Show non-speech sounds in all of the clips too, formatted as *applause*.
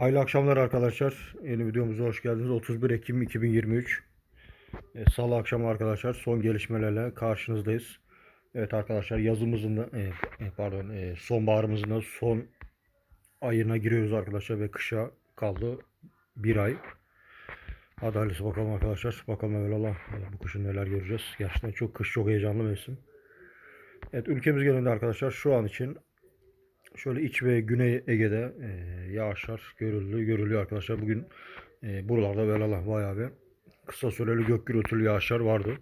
Hayırlı akşamlar arkadaşlar. Yeni videomuza hoş geldiniz. 31 Ekim 2023. E, Salı akşamı arkadaşlar son gelişmelerle karşınızdayız. Evet arkadaşlar yazımızın da e, e, pardon e, sonbaharımızın da son ayına giriyoruz arkadaşlar ve kışa kaldı bir ay. Hadi hayırlısı bakalım arkadaşlar. Bakalım evvelallah e, bu kışın neler göreceğiz. Gerçekten çok kış çok heyecanlı mevsim. Evet ülkemiz genelinde arkadaşlar şu an için Şöyle iç ve güney Ege'de e, yağışlar görüldü, görülüyor arkadaşlar. Bugün e, buralarda böyle Allah bayağı bir kısa süreli gök gürültülü yağışlar vardı.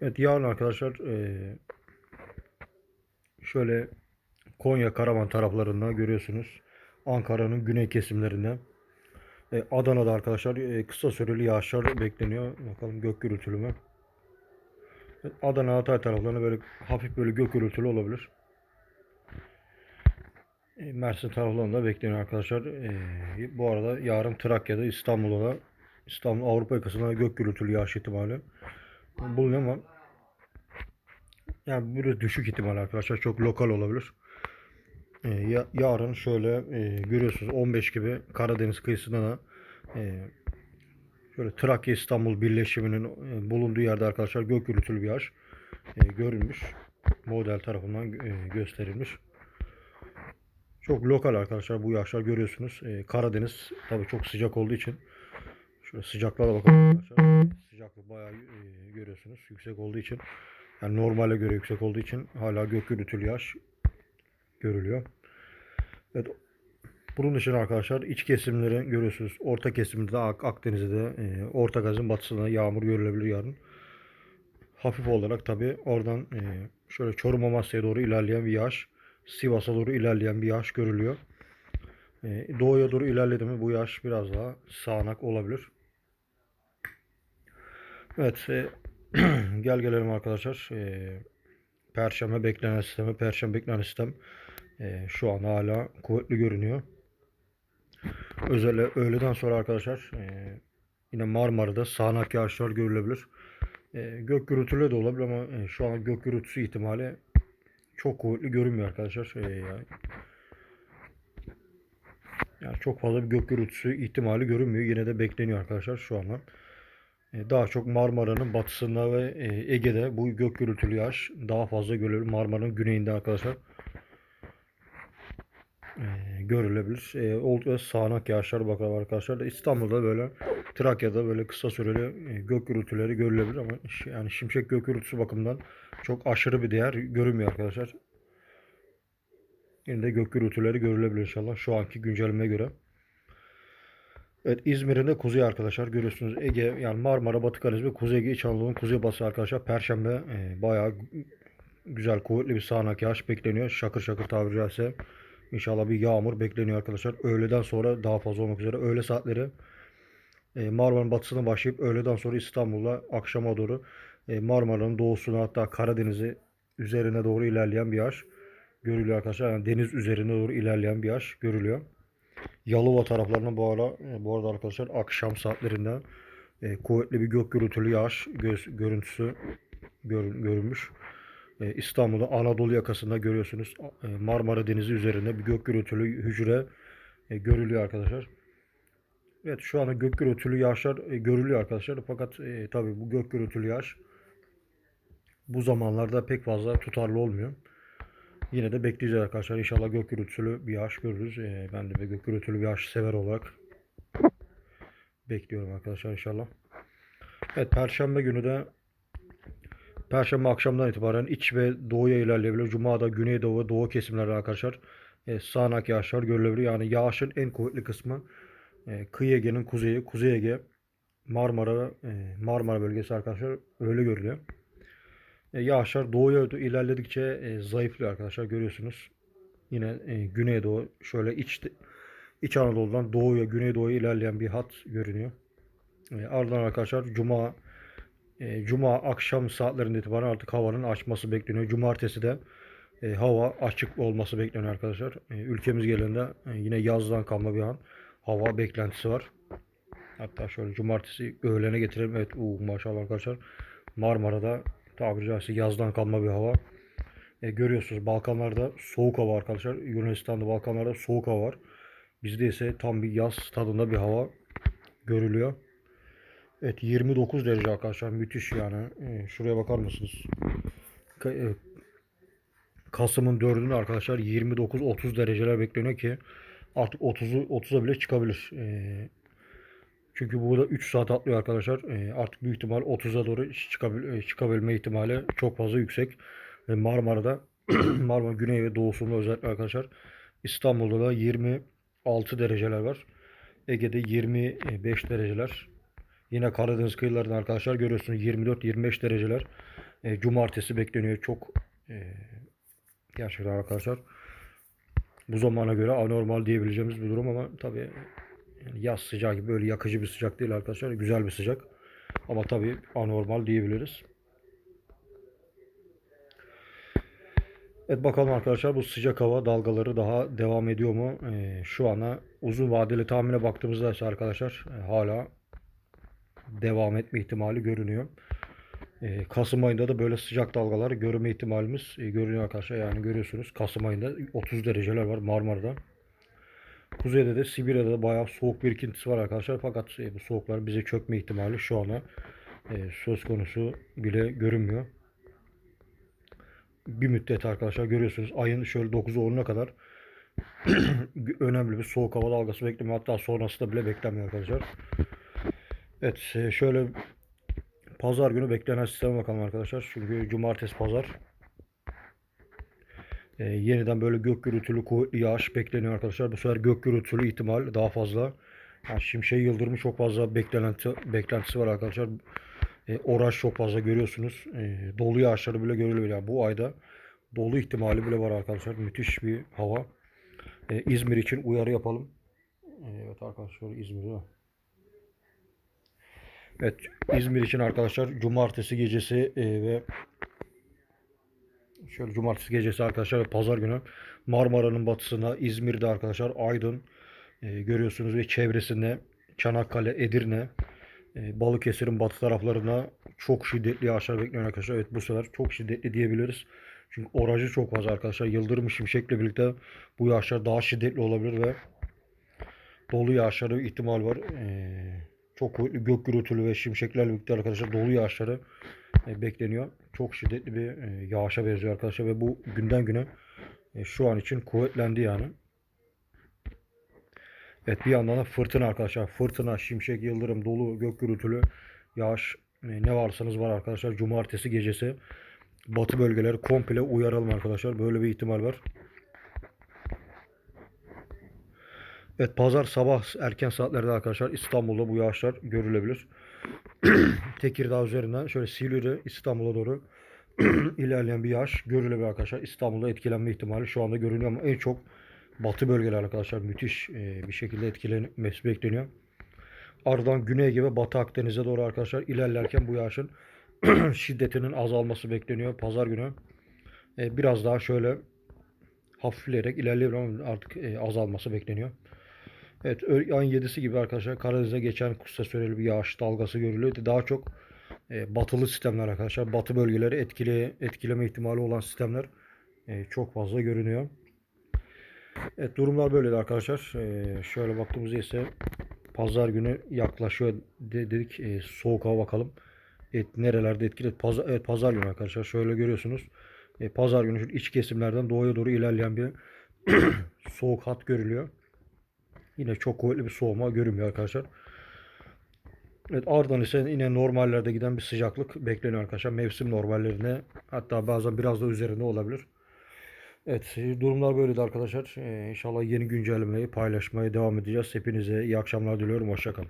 Evet yarın arkadaşlar e, şöyle Konya Karaman taraflarında görüyorsunuz. Ankara'nın güney kesimlerinde. E, Adana'da arkadaşlar e, kısa süreli yağışlar bekleniyor. Bakalım gök gürültülü mü? Adana Hatay taraflarında böyle hafif böyle gök gürültülü olabilir. E, Mersin taraflarında bekleniyor arkadaşlar. E, bu arada yarın Trakya'da İstanbul'da da İstanbul Avrupa yakasında gök gürültülü yağış ihtimali bulunuyor ama yani biraz düşük ihtimal arkadaşlar. Çok lokal olabilir. E, ya, yarın şöyle e, görüyorsunuz 15 gibi Karadeniz kıyısında da e, şöyle Trakya İstanbul birleşiminin e, bulunduğu yerde arkadaşlar gök gürültülü bir yağış e, görülmüş. Model tarafından e, gösterilmiş. Çok lokal arkadaşlar bu yağışlar görüyorsunuz. Ee, Karadeniz tabii çok sıcak olduğu için şöyle sıcaklığa da bakalım arkadaşlar. Sıcaklık bayağı e, görüyorsunuz yüksek olduğu için yani normale göre yüksek olduğu için hala gök gürültülü yağış görülüyor. Evet. Bunun dışında arkadaşlar iç kesimleri görüyorsunuz. Orta kesimde Ak Akdeniz'de de e, Orta Gaz'ın batısında yağmur görülebilir yarın. Hafif olarak tabii oradan e, şöyle Çorum Amasya'ya doğru ilerleyen bir yağış. Sivas'a doğru ilerleyen bir yağış görülüyor. Ee, doğuya doğru ilerledi mi bu yağış biraz daha sağanak olabilir. Evet. e, *clears throat* gel gelelim arkadaşlar. E, Perşembe beklenen sistemi. Perşembe beklenen sistem e, şu an hala kuvvetli görünüyor. Özellikle öğleden sonra arkadaşlar e, yine Marmara'da sağanak yağışlar görülebilir. E, gök gürültülü de olabilir ama e, şu an gök gürültüsü ihtimali çok kuvvetli görünmüyor arkadaşlar. Yani, çok fazla bir gök gürültüsü ihtimali görünmüyor. Yine de bekleniyor arkadaşlar şu anda. Ee, daha çok Marmara'nın batısında ve Ege'de bu gök gürültülü yağış daha fazla görülür. Marmara'nın güneyinde arkadaşlar görülebilir. E, oldukça sağanak yağışlar bakalım arkadaşlar. İstanbul'da böyle Trakya'da böyle kısa süreli gök gürültüleri görülebilir ama yani şimşek gök gürültüsü bakımından çok aşırı bir değer görünmüyor arkadaşlar. Yine de gök gürültüleri görülebilir inşallah şu anki güncellemeye göre. Evet İzmir'in de kuzey arkadaşlar görüyorsunuz Ege yani Marmara, Batı Karadeniz ve Kuzey Ege İç Anadolu'nun kuzeybatısı arkadaşlar Perşembe e, bayağı güzel kuvvetli bir sağanak yağış bekleniyor. Şakır şakır tabiri caizse. İnşallah bir yağmur bekleniyor arkadaşlar. Öğleden sonra daha fazla olmak üzere. Öğle saatleri e, Marmara'nın batısına başlayıp öğleden sonra İstanbul'la akşama doğru e, Marmara'nın doğusuna hatta Karadeniz'i üzerine doğru ilerleyen bir yağış görülüyor arkadaşlar. Yani deniz üzerine doğru ilerleyen bir yağış görülüyor. Yalova taraflarına bu ara e, bu arada arkadaşlar akşam saatlerinde e, kuvvetli bir gök gürültülü yağış göz, görüntüsü görün, görülmüş. E, İstanbul'da Anadolu yakasında görüyorsunuz e, Marmara Denizi üzerinde bir gök gürültülü hücre e, görülüyor arkadaşlar. Evet şu anda gök gürültülü yağışlar görülüyor arkadaşlar. Fakat tabii bu gök gürültülü yağış bu zamanlarda pek fazla tutarlı olmuyor. Yine de bekleyeceğiz arkadaşlar. İnşallah gök gürültülü bir yağış görürüz. Ben de bir gök gürültülü bir yağış sever olarak bekliyorum arkadaşlar inşallah. Evet Perşembe günü de Perşembe akşamdan itibaren iç ve doğuya ilerleyebilir. Cuma'da güneydoğu ve doğu kesimlerde arkadaşlar e, sağanak yağışlar görülebilir. Yani yağışın en kuvvetli kısmı e, kıyı Ege'nin kuzeyi, Kuzey Ege, Marmara, e, Marmara bölgesi arkadaşlar öyle görülüyor. E, yağışlar doğuya ilerledikçe e, zayıflıyor arkadaşlar görüyorsunuz. Yine e, güneydoğu şöyle iç İç Anadolu'dan doğuya, güneydoğuya ilerleyen bir hat görünüyor. E, ardından arkadaşlar Cuma e, Cuma akşam saatlerinde itibaren artık havanın açması bekleniyor. Cumartesi de e, hava açık olması bekleniyor arkadaşlar. E, ülkemiz genelinde e, yine yazdan kalma bir an hava beklentisi var. Hatta şöyle cumartesi öğlene getirelim. Evet uu, maşallah arkadaşlar. Marmara'da tabiri caizse yazdan kalma bir hava E, görüyorsunuz Balkanlarda soğuk hava arkadaşlar. Yunanistan'da Balkanlarda soğuk hava var. Bizde ise tam bir yaz tadında bir hava görülüyor. Evet 29 derece arkadaşlar müthiş yani. E, şuraya bakar mısınız? E, Kasım'ın 4'ünde arkadaşlar 29-30 dereceler bekleniyor ki artık 30'u 30'a bile çıkabilir. E, çünkü burada 3 saat atlıyor arkadaşlar. E, artık büyük ihtimal 30'a doğru çıkabil, e, çıkabilme ihtimali çok fazla yüksek. Ve Marmara'da *clears throat* Marmara Güney ve Doğusu'nda özellikle arkadaşlar İstanbul'da da 26 dereceler var. Ege'de 25 dereceler. Yine Karadeniz kıyılarında arkadaşlar görüyorsunuz 24-25 dereceler. E, cumartesi bekleniyor. Çok e, gerçekten arkadaşlar bu zamana göre anormal diyebileceğimiz bir durum ama tabii yani yaz sıcağı gibi böyle yakıcı bir sıcak değil arkadaşlar. Güzel bir sıcak. Ama tabii anormal diyebiliriz. Evet bakalım arkadaşlar bu sıcak hava dalgaları daha devam ediyor mu? Ee, şu ana uzun vadeli tahmine baktığımızda ise arkadaşlar e, hala devam etme ihtimali görünüyor. Ee, Kasım ayında da böyle sıcak dalgalar görme ihtimalimiz e, görünüyor arkadaşlar. Yani görüyorsunuz Kasım ayında 30 dereceler var Marmara'da. Kuzeyde de Sibirya'da da bayağı soğuk birikintisi var arkadaşlar. Fakat e, bu soğuklar bize çökme ihtimali şu ana e, söz konusu bile görünmüyor. Bir müddet arkadaşlar görüyorsunuz ayın şöyle 9'u 10'una kadar *clears throat* önemli bir soğuk hava dalgası beklemiyor. Hatta sonrası da bile beklemiyor arkadaşlar. Evet e, şöyle pazar günü beklenen sisteme bakalım arkadaşlar. Çünkü cumartesi pazar e, yeniden böyle gök gürültülü kuvvetli yağış bekleniyor arkadaşlar. Bu sefer gök gürültülü ihtimal daha fazla. Yani Şimşek Yıldırım'ı çok fazla beklenti, beklentisi var arkadaşlar. E, oraj çok fazla görüyorsunuz. E, dolu yağışları bile görülüyor. Yani bu ayda dolu ihtimali bile var arkadaşlar. Müthiş bir hava. E, İzmir için uyarı yapalım. E, evet arkadaşlar İzmir'de. Evet İzmir için arkadaşlar cumartesi gecesi e, ve Şöyle cumartesi gecesi arkadaşlar ve pazar günü Marmara'nın batısında İzmir'de arkadaşlar Aydın e, görüyorsunuz ve çevresinde Çanakkale, Edirne, e, Balıkesir'in batı taraflarına çok şiddetli yağışlar bekleniyor arkadaşlar. Evet bu sefer çok şiddetli diyebiliriz. Çünkü orajı çok fazla arkadaşlar. Yıldırım şimşekle birlikte bu yağışlar daha şiddetli olabilir ve dolu yağışları ihtimal var. E, çok kuvvetli gök gürültülü ve şimşeklerle birlikte arkadaşlar dolu yağışları e, bekleniyor. Çok şiddetli bir e, yağışa benziyor arkadaşlar ve bu günden güne e, şu an için kuvvetlendi yani. Evet bir yandan da fırtına arkadaşlar. Fırtına, şimşek, yıldırım, dolu, gök gürültülü yağış e, ne varsanız var arkadaşlar. Cumartesi gecesi batı bölgeleri komple uyaralım arkadaşlar. Böyle bir ihtimal var. Evet pazar sabah erken saatlerde arkadaşlar İstanbul'da bu yağışlar görülebilir. *clears throat* Tekirdağ üzerinden şöyle Silivri İstanbul'a doğru *clears throat* ilerleyen bir yağış görülebilir arkadaşlar. İstanbul'da etkilenme ihtimali şu anda görünüyor ama en çok batı bölgeler arkadaşlar müthiş e, bir şekilde etkilenmesi bekleniyor. Ardından Güney gibi Batı Akdeniz'e doğru arkadaşlar ilerlerken bu yağışın *clears throat* şiddetinin azalması bekleniyor pazar günü. E, biraz daha şöyle hafifleyerek ilerleyebilir ama artık e, azalması bekleniyor. Evet ayın 7'si gibi arkadaşlar Karadeniz'e geçen kısa süreli bir yağış dalgası görülüyor. Daha çok e, batılı sistemler arkadaşlar. Batı bölgeleri etkile, etkileme ihtimali olan sistemler e, çok fazla görünüyor. Evet durumlar böyleydi arkadaşlar. E, şöyle baktığımızda ise pazar günü yaklaşıyor de- dedik. E, soğuk hava bakalım. Et, nerelerde etkili? Pazar, evet, pazar günü arkadaşlar. Şöyle görüyorsunuz. E, pazar günü iç kesimlerden doğuya doğru ilerleyen bir *clears throat* soğuk hat görülüyor. Yine çok kuvvetli bir soğuma görünmüyor arkadaşlar. Evet ardından ise yine normallerde giden bir sıcaklık bekleniyor arkadaşlar. Mevsim normallerine hatta bazen biraz da üzerinde olabilir. Evet durumlar böyleydi arkadaşlar. Ee, inşallah yeni güncellemeyi paylaşmaya devam edeceğiz. Hepinize iyi akşamlar diliyorum. Hoşçakalın.